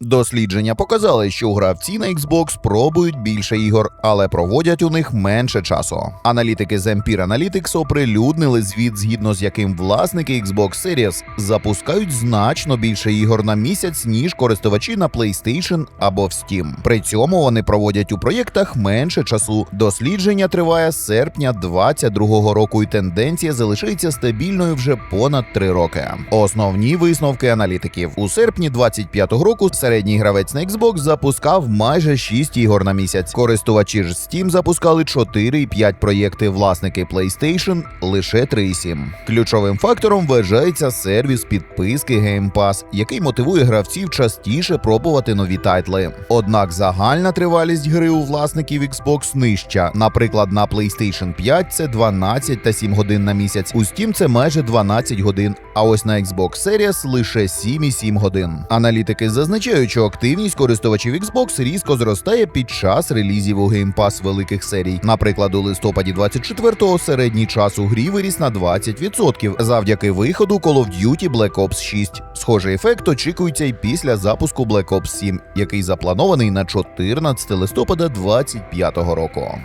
Дослідження показали, що гравці на Xbox пробують більше ігор, але проводять у них менше часу. Аналітики з Empire Analytics оприлюднили звіт, згідно з яким власники Xbox Series запускають значно більше ігор на місяць, ніж користувачі на PlayStation або в Steam. При цьому вони проводять у проєктах менше часу. Дослідження триває з серпня 2022 року, і тенденція залишається стабільною вже понад три роки. Основні висновки аналітиків у серпні 25-го року середній гравець на Xbox запускав майже 6 ігор на місяць. Користувачі ж Steam запускали 4,5 проєкти. Власники PlayStation лише 3,7. Ключовим фактором вважається сервіс підписки Game Pass, який мотивує гравців частіше пробувати нові тайтли. Однак загальна тривалість гри у власників Xbox нижча. Наприклад, на PlayStation 5 це 12 та 7 годин на місяць. У Steam це майже 12 годин. А ось на Xbox Series лише 7,7 годин. Аналітики зазначають, що активність користувачів Xbox різко зростає під час релізів у Game Pass великих серій. Наприклад, у листопаді 24-го середній час у грі виріс на 20% завдяки виходу Call of Duty Black Ops 6. Схожий ефект очікується й після запуску Black Ops 7, який запланований на 14 листопада 25-го року.